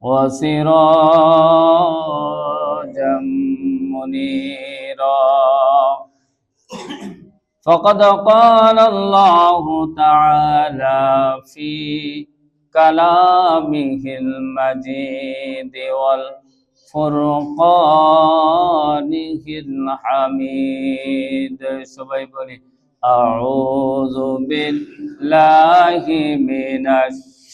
وسراجا منيرا فقد قال الله تعالى في كلامه المجيد والفرقانه الحميد سبحانه أعوذ بالله من الشيطان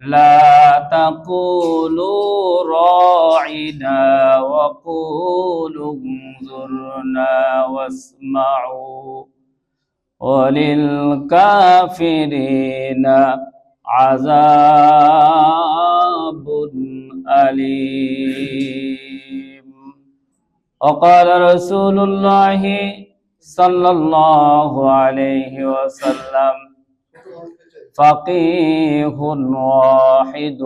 لا تقولوا راعنا وقولوا انظرنا واسمعوا وللكافرين عذاب أليم وقال رسول الله صلى الله عليه وسلم فقيه واحد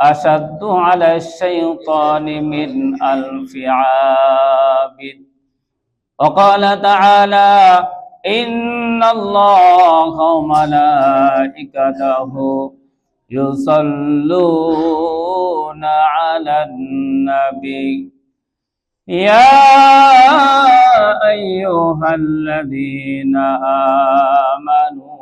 أشد على الشيطان من ألف عابد. وقال تعالى إن الله وملائكته يصلون على النبي. يا أيها الذين آمنوا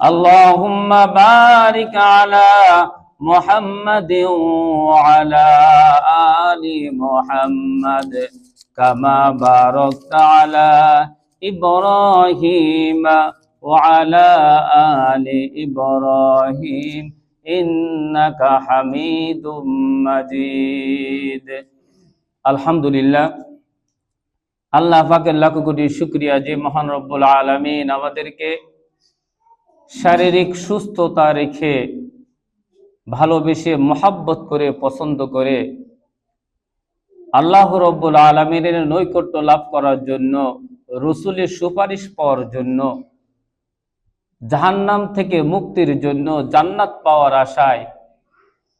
اللهم بارك على محمد وعلى آل محمد كما باركت على إبراهيم وعلى آل إبراهيم إنك حميد مجيد الحمد لله আল্লাহ পাকের লাখ কোটি শুক্রিয়া যে মহান রব্বুল আলমিন আমাদেরকে শারীরিক সুস্থতা রেখে ভালোবেসে মহাব্বত করে, পছন্দ করে আল্লাহ রব্বুল আলমিনের নৈকট্য লাভ করার জন্য, রসুলের সুপারিশ পাওয়ার জন্য, জাহান্নাম থেকে মুক্তির জন্য জান্নাত পাওয়ার আশায়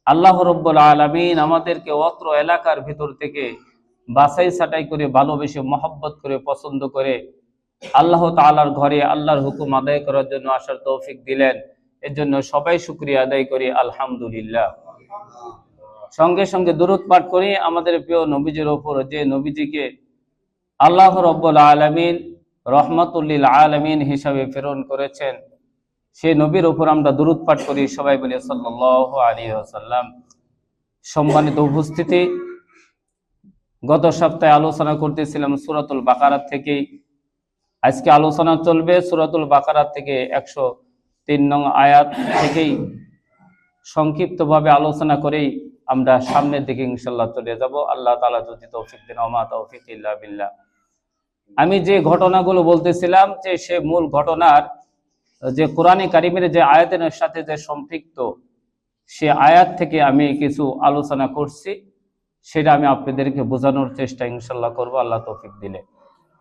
আল্লাহ রব্বুল আলমিন আমাদেরকে অত্র এলাকার ভিতর থেকে বাছাই ছাটাই করে ভালোবেসে মহব্বত করে, পছন্দ করে আল্লাহ তালার ঘরে আল্লাহর হুকুম আদায় করার জন্য আসার তৌফিক দিলেন। এর জন্য সবাই শুক্রিয়া আদায় করি, আলহামদুলিল্লাহ। সঙ্গে সঙ্গে দূরত পাঠ করি, আমাদের প্রিয় নবীজির ওপর। যে নবীজিকে আল্লাহ রব্বুল আলমিন রহমতুল্লিল আলমিন হিসাবে প্রেরণ করেছেন, সে নবীর ওপর আমরা দূরত পাঠ করি। সবাই বলি সাল্লাহ আলী আসাল্লাম সম্মানিত উপস্থিতি, গত সপ্তাহে আলোচনা করতেছিলাম সুরাতুল বাকারাত থেকেই আজকে আলোচনা চলবে সুরাতুল বাকারাত থেকে একশো তিন নং আয়াত থেকেই। সংক্ষিপ্তভাবে আলোচনা করেই আমরা সামনের দিকে ইনশাল্লাহ চলে যাব। আল্লাহ তালা যদি তৌফিক দিন অমা তৌফিক ইল্লা আমি যে ঘটনাগুলো বলতেছিলাম যে সে মূল ঘটনার, যে কোরআনে কারিমের যে আয়াতের সাথে যে সম্পৃক্ত, সে আয়াত থেকে আমি কিছু আলোচনা করছি। সেটা আমি আপনাদেরকে বোঝানোর চেষ্টা ইনশাল্লাহ করব। আল্লাহ তৌফিক দিলে।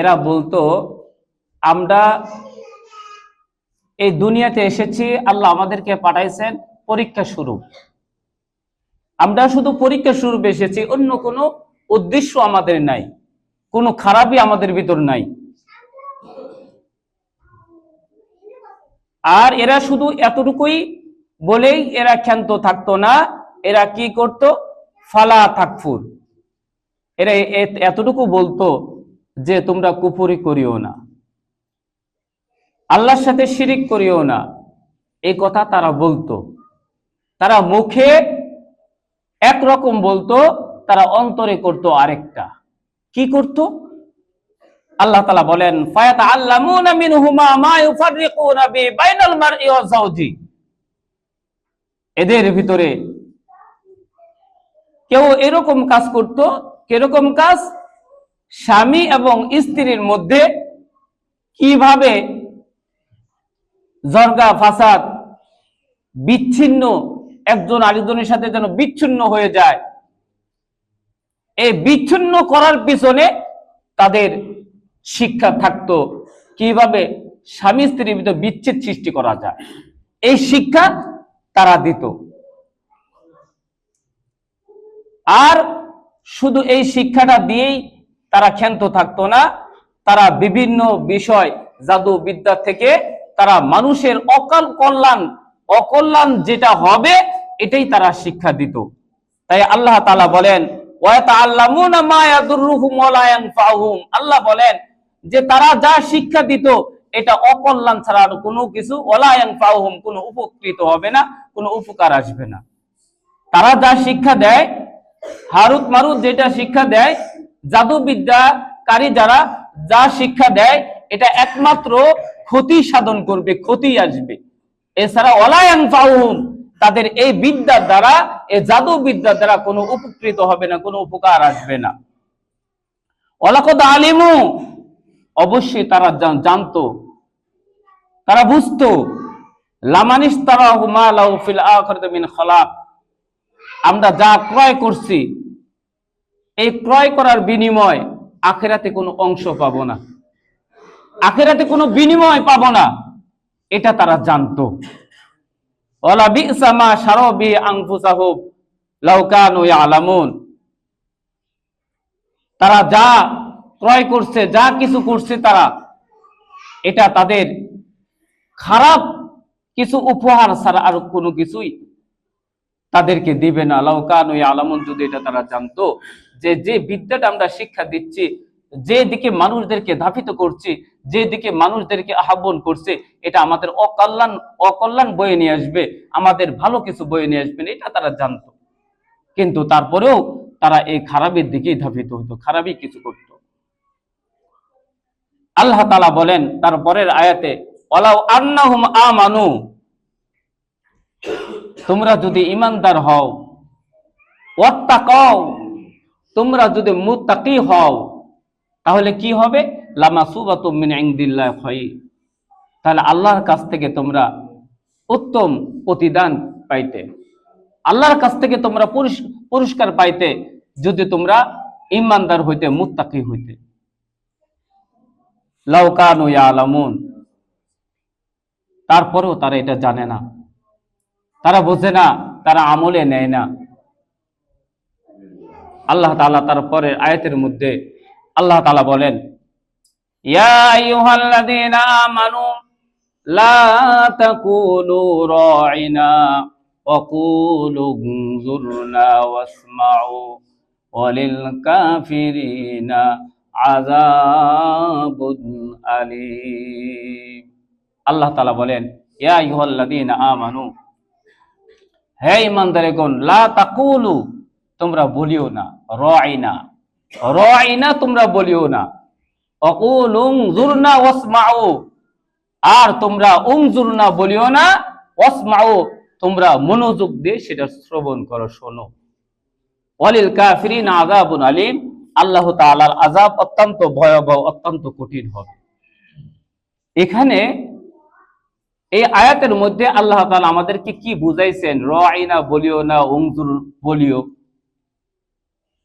এরা বলতো, আমরা এই দুনিয়াতে এসেছি, আল্লাহ আমাদেরকে পাঠাইছেন, পরীক্ষা শুরু। আমরা শুধু পরীক্ষা শুরু এসেছি, অন্য কোনো উদ্দেশ্য আমাদের নাই, কোনো খারাপই আমাদের ভিতর নাই। আর এরা শুধু এতটুকুই বলেই এরা ক্ষান্ত থাকতো না, এরা কি করত? ফালা থাকফুর। এরা এতটুকু বলতো যে তোমরা কুপুরি করিও না। আল্লাহর সাথে শিরিক করিও না। এই কথা তারা বলতো। তারা মুখে একরকম বলতো, তারা অন্তরে করত আরেকটা। কি করত? আল্লাহ তালা বলেন ফায়াত মারই এদের ভিতরে কেউ এরকম কাজ করত, কীরকম কাজ স্বামী এবং স্ত্রীর মধ্যে কীভাবে জর্গা, ফাসাদ, বিচ্ছিন্ন, একজন আরেকজনের সাথে যেন বিচ্ছিন্ন হয়ে যায়, এই বিচ্ছিন্ন করার পিছনে তাদের শিক্ষা থাকতো। কীভাবে স্বামী স্ত্রীর ভিতরে বিচ্ছেদ সৃষ্টি করা যায়, এই শিক্ষা তারা দিত। আর শুধু এই শিক্ষাটা দিয়েই তারা ক্ষান্ত থাকতো না, তারা বিভিন্ন বিষয় জাদু বিদ্যা থেকে তারা মানুষের অকাল কল্যাণ, অকল্যাণ যেটা হবে, এটাই তারা শিক্ষা দিত। তাই আল্লাহ তাআলা বলেন আল্লাহ বলেন যে তারা যা শিক্ষা দিত, এটা অকল্যাণ ছাড়া আর কোনো কিছু কোনো উপকৃত হবে না, কোনো উপকার আসবে না। তারা যা শিক্ষা দেয়, হারুত মারুত যেটা শিক্ষা দেয় জাদুবিদ্যাকারী যারা যা শিক্ষা দেয়, এটা একমাত্র ক্ষতি সাধন করবে, ক্ষতি আসবে। এছাড়া অলায়ান ফাউম তাদের এই বিদ্যার দ্বারা, এই জাদু বিদ্যার দ্বারা কোনো উপকৃত হবে না, কোনো উপকার আসবে না। অলাকদ আলিমু, অবশ্যই তারা জান- জানতো। তারা বুঝতো লামানিস তারা হুমা লাউ ফিল আখিরাতি খালাক। আমরা যা ক্রয় করছি এই ক্রয় করার বিনিময় আখেরাতে কোনো অংশ পাবো না। আখেরাতে কোনো বিনিময় পাবো না। এটা তারা জানতো। তারা যা ক্রয় করছে, যা কিছু করছে তারা, এটা তাদের খারাপ কিছু উপহার ছাড়া আর কোনো কিছুই তাদেরকে দিবে না। লাউকান ওই আলামন যদি এটা তারা জানতো যে যে বিদ্যাটা আমরা শিক্ষা দিচ্ছি, যে দিকে মানুষদেরকে ধাপিত করছি, যে দিকে মানুষদেরকে আহ্বান করছে, এটা আমাদের অকল্যাণ অকল্যাণ বয়ে নিয়ে আসবে, আমাদের ভালো কিছু বয়ে নিয়ে আসবে এটা তারা জানতো। কিন্তু তারপরেও তারা এই খারাপের দিকেই ধাপিত হতো, খারাপই কিছু করত। আল্লাহ তালা বলেন তারপরের আয়াতে ওলাউ আন্নাহুম আমানু। তোমরা যদি ইমানদার হও তোমরা যদি মুত্তাকি হও, তাহলে কি হবে? লামা সুবাতুম মিন ইনদিল্লাহ তাহলে আল্লাহর কাছ থেকে তোমরা উত্তম প্রতিদান পাইতে। আল্লাহর কাছ থেকে তোমরা পুরস্কার পাইতে যদি তোমরা ইমানদার হইতে, মুত্তাকি হইতে। লাউকানু তারপরেও তারা এটা জানে না। তারা বোঝে না, তারা আমলে নেয় না। আল্লাহ তালা তার পরের আয়াতের মধ্যে আল্লাহ তালা বলেন আল্লাহ তালা বলেন, ইয়া ইহল্লাদিন আমানু, হে ইমানদারে গুন লা তাকুলু তোমরা বলিও না, রাইনা। রাইনা তোমরা বলিও না। অকুল উংজুরনা ওয়াসমাউ। আর তোমরা উংজুরনা বলিও না, ওয়াসমাউ। তোমরা মনোযোগ দিয়ে সেটা শ্রবণ করো, শোনো। ওয়ালিল কাফিরিন আযাবুন আলিম। আল্লাহ তাআলার আযাব অত্যন্ত ভয়াবহ, অত্যন্ত কঠিন হবে। এখানে এই আয়াতের মধ্যে আল্লাহ তাআলা আমাদেরকে কি বুঝাইছেন? রাইনা বলিও না উংজুর বলিও।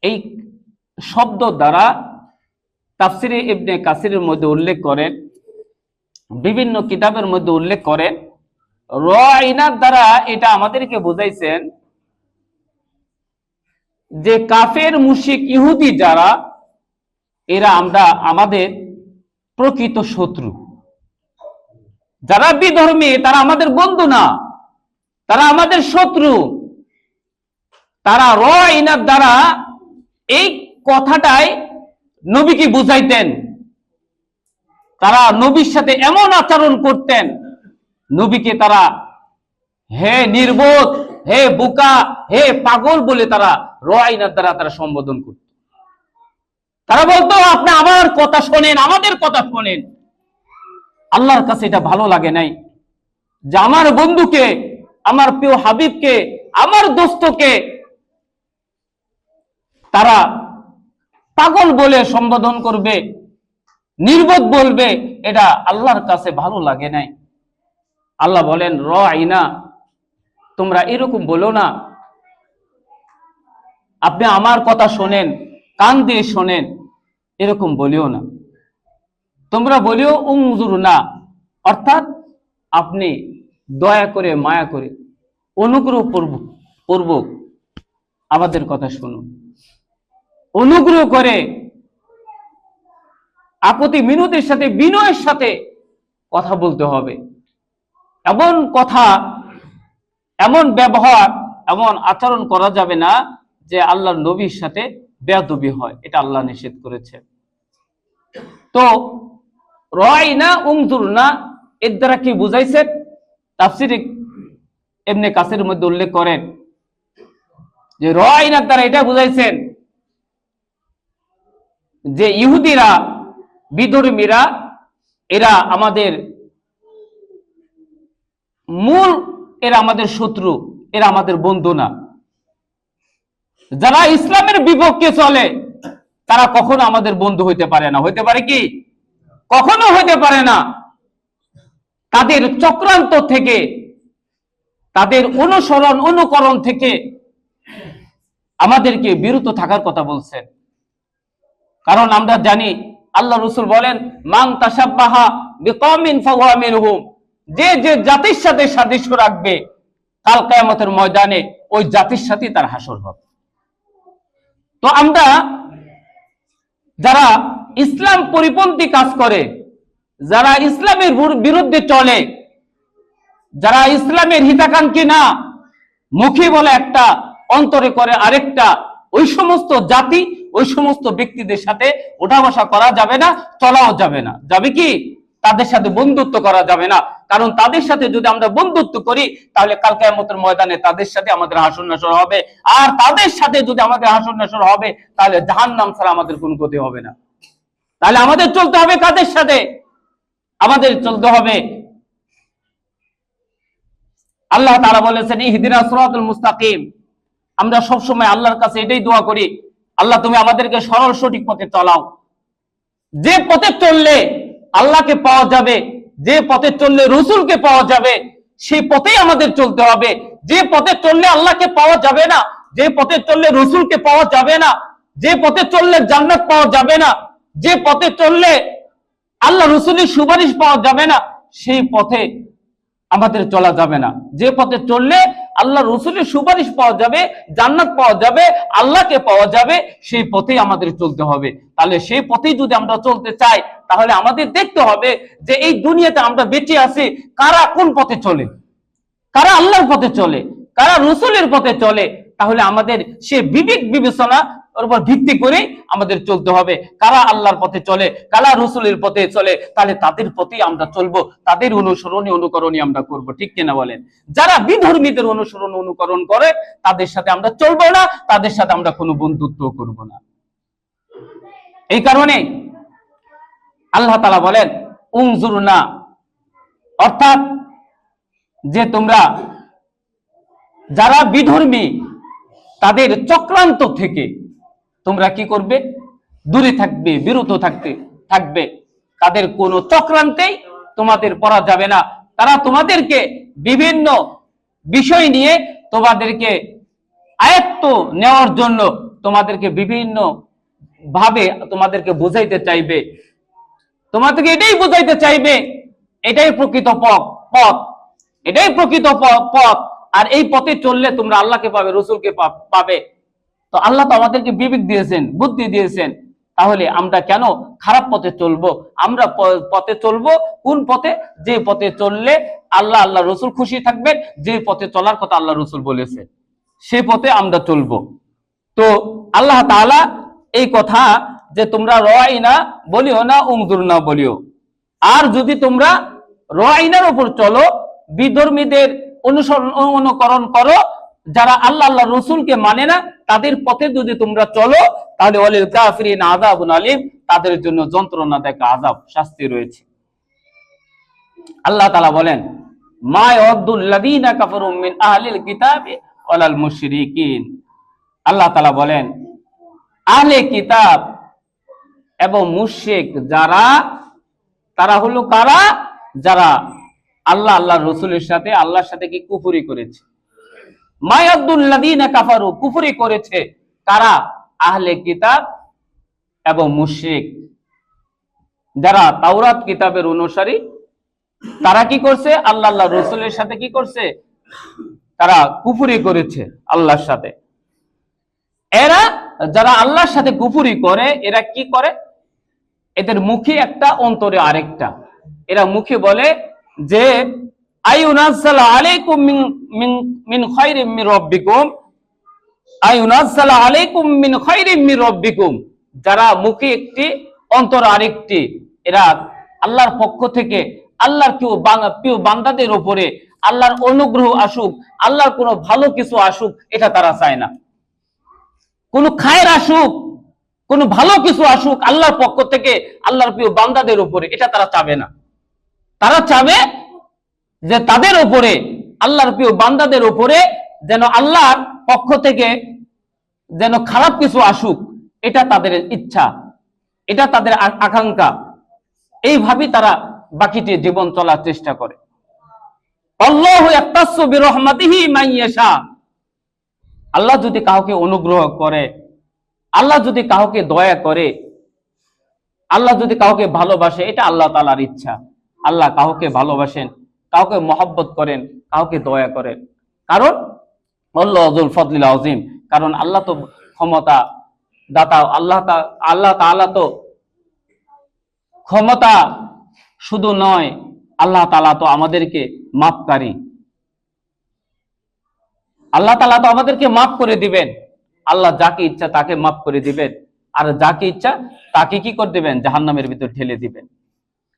এই শব্দ দ্বারা তাফসিরে ইবনে কাসিরের মধ্যে উল্লেখ করেন বিভিন্ন কিতাবের মধ্যে উল্লেখ করেন রাইনার দ্বারা এটা আমাদেরকে বুঝাইছেন যে কাফের মুশিক ইহুদি যারা, এরা আমরা, আমাদের প্রকৃত শত্রু। যারা বিধর্মী, তারা আমাদের বন্ধু না। তারা আমাদের শত্রু। তারা র দ্বারা এই কথাটাই নবীকে বুঝাইতেন। তারা নবীর সাথে এমন আচরণ করতেন, নবীকে তারা, হে নির্বোধ, হে বুকা, হে পাগল বলে তারা র দ্বারা তারা সম্বোধন করত। তারা বলতো, আপনি আমার কথা শোনেন, আমাদের কথা শোনেন। আল্লাহর কাছে এটা ভালো লাগে নাই। যে আমার বন্ধুকে, আমার প্রিয় হাবিবকে, আমার দোস্তকে তারা পাগল বলে সম্বোধন করবে, নির্বোধ বলবে, এটা আল্লাহর কাছে ভালো লাগে নাই। আল্লাহ বলেন র আইনা তোমরা এরকম বলো না। আপনি আমার কথা শোনেন, কান দিয়ে শোনেন, এরকম বলিও না। তোমরা বলিও উংজুর না অর্থাৎ আপনি দয়া করে, মায়া করে, অনুগ্রহ পূর্ব- পূর্বক আমাদের কথা শুনুন। অনুগ্রহ করে আপত্তি মিনতির সাথে, বিনয়ের সাথে কথা বলতে হবে। এমন কথা, এমন ব্যবহার, এমন আচরণ করা যাবে না যে আল্লাহর নবীর সাথে বেয়াদবি হয়। এটা আল্লাহ নিষেধ করেছে। তো রয় না উংজুর না এর দ্বারা কি বুঝাইছেন তাফসির এমনি কাছের মধ্যে উল্লেখ করেন যে রয় না দ্বারা এটা বুঝাইছেন যে ইহুদিরা, বিধর্মীরা, এরা আমাদের মূল, এরা আমাদের শত্রু, এরা আমাদের বন্ধু না। যারা ইসলামের বিপক্ষে চলে, তারা কখনো আমাদের বন্ধু হইতে পারে না। হইতে পারে কি? কখনো হইতে পারে না। তাদের চক্রান্ত থেকে, তাদের অনুসরণ, অনুকরণ থেকে আমাদেরকে বিরত থাকার কথা বলছেন। কারণ আমরা জানি আল্লাহ রসুল বলেন মাং মিনহুম। যে যে জাতির সাথে সাদৃশ্য রাখবে, কাল কিয়ামতের ময়দানে ওই জাতির সাথে তার হাসর হবে। তো আমরা যারা ইসলাম পরিপন্থী কাজ করে, যারা ইসলামের বিরুদ্ধে চলে, যারা ইসলামের হিতাকাঙ্ক্ষী না, মুখে বলে একটা, অন্তরে করে আরেকটা, ওই সমস্ত জাতি ওই সমস্ত ব্যক্তিদের সাথে ওঠা বসা করা যাবে না, চলাও যাবে না। যাবে কি? তাদের সাথে বন্ধুত্ব করা যাবে না। কারণ তাদের সাথে যদি আমরা বন্ধুত্ব করি, তাহলে কাল কেয়ামতের ময়দানে তাদের সাথে আমাদের হাসন নাসর হবে। আর তাদের সাথে যদি আমাদের হাসন নাসর হবে, তাহলে জাহান্নাম ছাড়া আমাদের কোনো ক্ষতি হবে না। তাহলে আমাদের চলতে হবে কাদের সাথে? আমাদের চলতে হবে। আল্লাহ তারা বলেছেন, ইহদিনা সিরাতুল মুস্তাকিম। আমরা সবসময় আল্লাহর কাছে এটাই দোয়া করি আল্লাহ, তুমি আমাদেরকে সরল, সঠিক পথে চলাও। যে পথে চললে আল্লাহকে পাওয়া যাবে, যে পথে চললে রসুলকে পাওয়া যাবে, সেই পথেই আমাদের চলতে হবে। যে পথে চললে আল্লাহকে পাওয়া যাবে না, যে পথে চললে রসুলকে পাওয়া যাবে না, যে পথে চললে জান্নাত পাওয়া যাবে না, যে পথে চললে আল্লাহ, রসুলের সুপারিশ পাওয়া যাবে না, সেই পথে আমাদের চলা যাবে না। যে পথে চললে আল্লাহ রসুলের সুপারিশ পাওয়া যাবে, জান্নাত পাওয়া যাবে, আল্লাহকে পাওয়া যাবে, সেই পথেই আমাদের চলতে হবে। তাহলে সেই পথেই যদি আমরা চলতে চাই, তাহলে আমাদের দেখতে হবে যে এই দুনিয়াতে আমরা বেঁচে আছি, কারা কোন পথে চলে? কারা আল্লাহর পথে চলে? কারা রসুলের পথে চলে? তাহলে আমাদের সে বিবেক বিবেচনা ওর উপর ভিত্তি করে আমাদের চলতে হবে। কারা আল্লাহর পথে চলে, কারা রসুলের পথে চলে, তাহলে তাদের পথে আমরা চলবো। তাদের অনুসরণে, অনুকরণে আমরা করব। ঠিক কিনা বলেন? যারা বিধর্মীদের অনুসরণ, অনুকরণ করে, তাদের সাথে আমরা চলবো না, তাদের সাথে আমরা কোনো বন্ধুত্ব করব না। এই কারণে আল্লাহ তালা বলেন উংজুর না অর্থাৎ যে তোমরা যারা বিধর্মী, তাদের চক্রান্ত থেকে তোমরা কি করবে? দূরে থাকবে, বিরত থাকতে, থাকবে। তাদের কোনো চক্রান্তেই তোমাদের পড়া যাবে না। তারা তোমাদেরকে বিভিন্ন বিষয় নিয়ে তোমাদেরকে আয়ত্ত নেওয়ার জন্য তোমাদেরকে বিভিন্ন ভাবে তোমাদেরকে বোঝাইতে চাইবে। তোমাদেরকে এটাই বোঝাইতে চাইবে, এটাই প্রকৃত পথ পথ। এটাই প্রকৃত পথ। আর এই পথে চললে তোমরা আল্লাহকে পাবে, রসুলকে পাবে। তো আল্লাহ তো আমাদেরকে বিবেক দিয়েছেন, বুদ্ধি দিয়েছেন। তাহলে আমরা কেন খারাপ পথে চলবো? আমরা পথে চলবো কোন পথে? যে পথে চললে আল্লাহ আল্লাহ রসুল খুশি থাকবেন, যে পথে চলার কথা আল্লাহ রসুল বলেছে সে পথে আমরা চলবো। তো আল্লাহ তাআলা এই কথা যে তোমরা রয় না বলিও না উংদুর না বলিও। আর যদি তোমরা রয়নার উপর চলো, বিধর্মীদের অনুসরণ, অনুকরণ করো, যারা আল্লাহ আল্লাহ রসুলকে মানে না তাদের পথে যদি তোমরা চলো, তাহলে অলিল কাফিরিন আযাবুন আলিম, তাদের জন্য যন্ত্রণা দেখা আযাব, শাস্তি রয়েছে। আল্লাহ তাআলা বলেন আল্লাহ আল্লাহ রসুলের সাথে, আল্লাহর সাথে কি কুফুরি করেছে? মায়াদুল্লাদিনা কাফারু, কুফুরি করেছে। কারা? আহলে কিতাব এবং যারা তাওরাত কিতাবের অনুসারী, তারা কি করছে? আল্লাহ আল্লাহ রসুলের সাথে কি করছে? তারা কুফুরি করেছে আল্লাহর সাথে। এরা যারা আল্লাহর সাথে কুফুরি করে, এরা কি করে? এদের মুখে একটা, অন্তরে আরেকটা। এরা মুখে বলে যে যারা মুখে একটি, অন্তর আরেকটি, এরা আল্লাহর পক্ষ থেকে, আল্লাহর কেউ প্রিয় বান্দাদের উপরে, আল্লাহর অনুগ্রহ আসুক, আল্লাহর কোনো ভালো কিছু আসুক, এটা তারা চায় না। কোনো খায়ের আসুক, কোনো ভালো কিছু আসুক, আল্লাহর পক্ষ থেকে, আল্লাহর প্রিয় বান্দাদের উপরে, এটা তারা চাবে না। তারা চাবে যে তাদের উপরে, আল্লাহর প্রিয় বান্দাদের উপরে যেন আল্লাহর পক্ষ থেকে যেন খারাপ কিছু আসুক, এটা তাদের ইচ্ছা, এটা তাদের আকাঙ্ক্ষা। এইভাবেই তারা বাকিটি জীবন চলার চেষ্টা করে। আল্লাহ যদি কাউকে অনুগ্রহ করে, আল্লাহ যদি কাউকে দয়া করে, আল্লাহ যদি কাউকে ভালোবাসে, এটা আল্লাহ তালার ইচ্ছা। আল্লাহ কাউকে ভালোবাসেন কাউকে মহব্বত করেন, কাউকে দয়া করেন। কারণ, আল্লাহ আজুল ফদলিল আজিম কারণ আল্লাহ তো ক্ষমতা দাতা, আল্লাহ আল্লাহ তাআলা তো ক্ষমতা শুধু নয়, আল্লাহ তাআলা তো আমাদেরকে মাপকারী। আল্লাহ তালা তো আমাদেরকে মাফ করে দিবেন। আল্লাহ যাকে ইচ্ছা তাকে মাফ করে দিবেন। আর যাকে ইচ্ছা তাকে কি করে দিবেন? জাহান্নামের ভিতর ঠেলে দিবেন।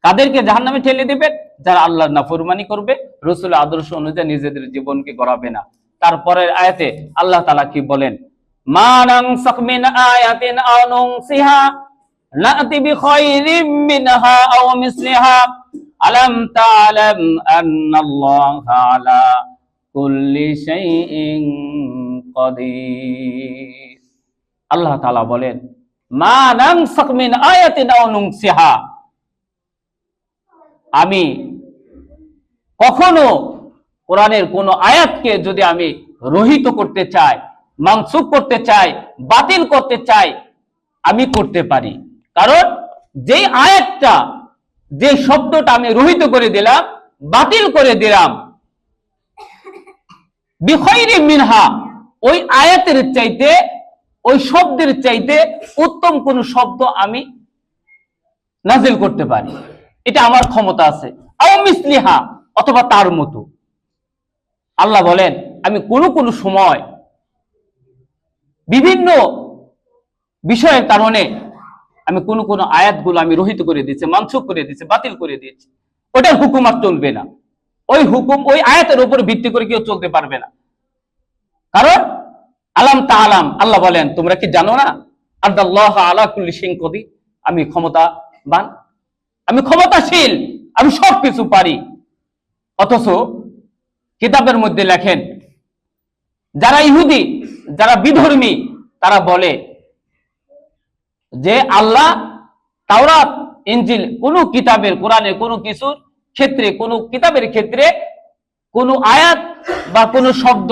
কাদেরকে জাহান্নামে ঠেলে দিবেন যারা আল্লাহর নাফরমানি করবে রসুল আদর্শ অনুযায়ী নিজেদের জীবনকে গড়াবে না। তারপরের আয়াতে আল্লাহ তালা কি বলেন? সাকমিন আল্লাহ বলেন, মা নানসাখ মিন আয়াতিন আও নুনসিহা আমি কখনো কোরআনের কোন আয়াতকে যদি আমি রহিত করতে চাই, মানসুখ করতে চাই, বাতিল করতে চাই, আমি করতে পারি। কারণ যে আয়াতটা যে শব্দটা আমি রহিত করে দিলাম, বাতিল করে দিলাম বিখৈরি মিনহা, ওই আয়াতের চাইতে, ওই শব্দের চাইতে উত্তম কোন শব্দ আমি নাজিল করতে পারি। এটা আমার ক্ষমতা আছে। মিসলিহা, অথবা তার মতো। আল্লাহ বলেন, আমি কোনো কোনো সময় বিভিন্ন বিষয়ের কারণে আমি কোন কোন আয়াতগুলো আমি রহিত করে দিয়েছি, মানসুখ করে দিয়েছি, বাতিল করে দিয়েছি, ওটার হুকুম আর চলবে না। ওই হুকুম, ওই আয়াতের উপর ভিত্তি করে কেউ চলতে পারবে না। কারণ আলাম তা আলাম, আল্লাহ বলেন, তোমরা কি জানো না? আল্লাহ আলা কুল্লি সিং কদি আমি ক্ষমতাবান। আমি ক্ষমতাশীল, আমি সব কিছু পারি। অথচ কিতাবের মধ্যে লেখেন, যারা ইহুদি, যারা বিধর্মী, তারা বলে যে আল্লাহ তাওরাত ইঞ্জিল কোন কিতাবের, কোরআনে কোনো কিছুর ক্ষেত্রে, কোন কিতাবের ক্ষেত্রে কোন আয়াত বা কোন শব্দ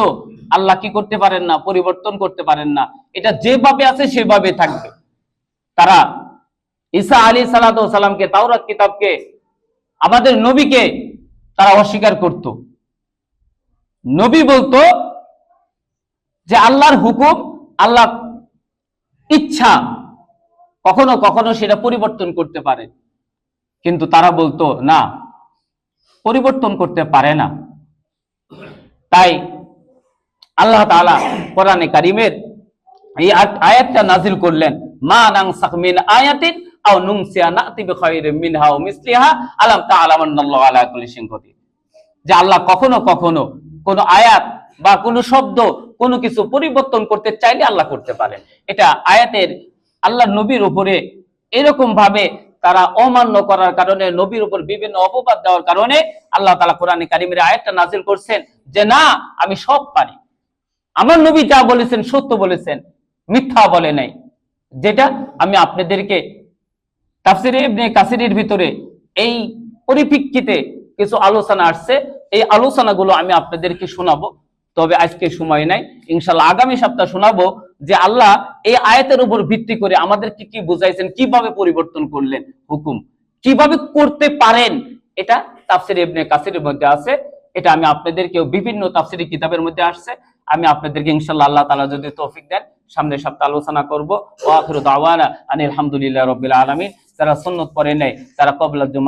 আল্লাহ কি করতে পারেন না, পরিবর্তন করতে পারেন না। এটা যেভাবে আছে সেভাবে থাকবে। তারা ঈসা আলী সালামকে, তাওরাত কিতাবকে, আমাদের নবীকে তারা অস্বীকার করত। নবী বলতো যে আল্লাহর হুকুম আল্লাহ ইচ্ছা কখনো কখনো সেটা পরিবর্তন করতে পারে। কিন্তু তারা বলতো, না, পরিবর্তন করতে পারে না। তাই আল্লাহ তাআলা কোরআনে কারিমের এই আয়াত- আয়াতটা নাজিল করলেন, মা নাংসাখ মিন আয়াতিন আও নুনসিয়া নাতি বিখাইরিম মিনহা ওয়া মিসলিহা আলাম তাআলামান্নাল্লাহু আলা কুল্লি শাইইন কদির। যে আল্লাহ কখনো কখনো কোন আয়াত বা কোন শব্দ, কোনো কিছু পরিবর্তন করতে চাইলে আল্লাহ করতে পারে এটা আয়াতের আল্লাহ নবীর উপরে এরকম ভাবে তারা অমান্য করার কারণে, নবীর উপর বিভিন্ন অপবাদ দেওয়ার কারণে আল্লাহ তালা কোরআনে কারিমের আয়াতটা নাজিল করছেন যে, না, আমি সব পারি। আমার নবী যা বলেছেন সত্য বলেছেন, মিথ্যা বলে নাই। যেটা আমি আপনাদেরকে তাফসিরে ইবনে কাসিরের ভিতরে এই পরিপ্রেক্ষিতে কিছু আলোচনা আসছে। এই আলোচনাগুলো আমি আপনাদেরকে শোনাবো। তবে আজকে সময় নাই। ইনশাল্লাহ আগামী সপ্তাহ শোনাবো যে আল্লাহ এই আয়াতের উপর ভিত্তি করে আমাদেরকে কি বুঝাইছেন, কীভাবে পরিবর্তন করলেন হুকুম, কীভাবে করতে পারেন, এটা তাফসির ইবনে কাসিরের মধ্যে আছে। এটা আমি আপনাদেরকে বিভিন্ন তাফসিরি কিতাবের মধ্যে আসছে। আমি আপনাদেরকে ইনশাল্লাহ আল্লাহ তাআলা যদি তৌফিক দেন সামনের সপ্তাহে আলোচনা করব। আলহামদুলিল্লাহ রবিল আনিল হামদুলিল্লাহি পরে আলামিন। যারা সুন্নাত পরে নেয় তারা কবলা